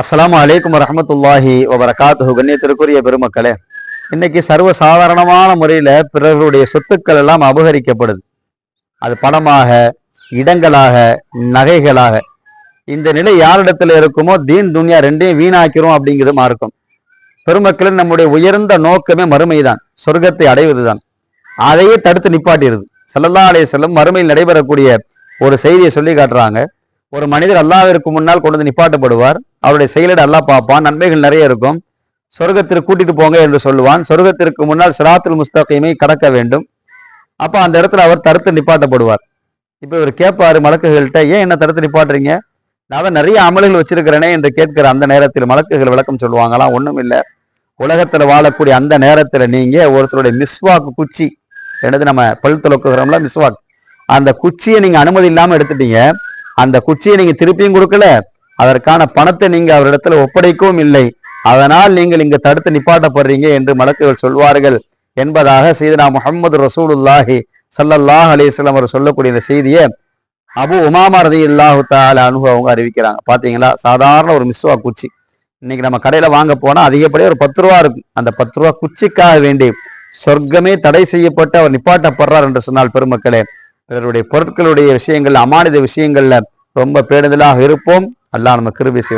அஸ்லாம் அலைக்கும் வரஹமத்துல்லாஹி வபரகாத்துஹு. கண்ணியத்திற்குரிய பெருமக்களே இன்னைக்கு சர்வ சாதாரணமான முறையில பிறர்களுடைய சொத்துக்கள் எல்லாம் அபகரிக்கப்படுது. அது பணமாக இடங்களாக நகைகளாக. இந்த நிலை யாரிடத்துல இருக்குமோ தீன் துன்யா ரெண்டையும் வீணாக்கிறோம் அப்படிங்கிறது இருக்கும் பெருமக்களின் நம்முடைய உயர்ந்த நோக்கமே மறுமைதான். சொர்க்கத்தை அடைவதுதான். அதையே தடுத்து நிப்பாட்டிடுது. ஸல்லல்லாஹு அலைய செல்லும் மறுமையில் நடைபெறக்கூடிய ஒரு செய்தியை சொல்லி காட்டுறாங்க. ஒரு மனிதர் அல்லாவிற்கு முன்னால் கொண்டு வந்து நிப்பாட்டப்படுவார். அவருடைய செயலிட அல்லா பார்ப்பான். நன்மைகள் நிறைய இருக்கும். சொர்க்கத்திற்கு கூட்டிட்டு போங்க என்று சொல்லுவான். சொர்க்கத்திற்கு முன்னால் சிராத்துல் முஸ்தகீமை கடக்க வேண்டும். அப்போ அந்த இடத்துல அவர் தடுத்து நிப்பாட்டப்படுவார். இப்போ இவர் கேட்பாரு மலக்குகள்கிட்ட ஏன் என்ன தடுத்து நிப்பாட்டுறீங்க? நான் தான் நிறைய அமல்கள் வச்சிருக்கிறேனே என்று கேட்கிற அந்த நேரத்தில் மலக்குகள் விளக்கம் சொல்லுவாங்களாம். ஒன்றும் இல்லை. உலகத்தில் வாழக்கூடிய அந்த நேரத்தில் நீங்கள் ஒருத்தருடைய மிஸ்வாக்கு குச்சி என்னது நம்ம பல் துலக்குகிறோம்ல மிஸ்வாக். அந்த குச்சியை நீங்கள் அனுமதி இல்லாமல் எடுத்துட்டீங்க. அந்த குச்சியை நீங்க திருப்பியும் கொடுக்கல அதற்கான பணத்தை நீங்க அவரிடத்துல ஒப்படைக்கவும் இல்லை. அதனால் நீங்கள் இங்கு தடுத்து நிப்பாட்டப்படுறீங்க என்று மலக்குகள் சொல்வார்கள் என்பதாக சீதனா முகமது ரசூலுல்லாஹி சல்லல்லாஹ் அலிஸ்லாம் அவர் சொல்லக்கூடிய இந்த செய்தியை அபு உமாமா ரதி இல்லாஹு தால அனுகு அவங்க அறிவிக்கிறாங்க. பாத்தீங்களா? சாதாரண ஒரு மிஸ்வா குச்சி. இன்னைக்கு நம்ம கடையில வாங்க போனா அதிகப்படியாக ஒரு பத்து ரூபா இருக்கும். அந்த பத்து ரூபா குச்சிக்காக வேண்டி சொர்க்கமே தடை செய்யப்பட்டு அவர் நிப்பாட்டப்படுறார் என்று சொன்னால் பெருமக்களே பிறருடைய பொருட்களுடைய விஷயங்கள் அமானித விஷயங்கள்ல ரொம்ப பேணுதலாக இருப்போம். அல்லாஹ் நம்ம கிருபி செய்வான்.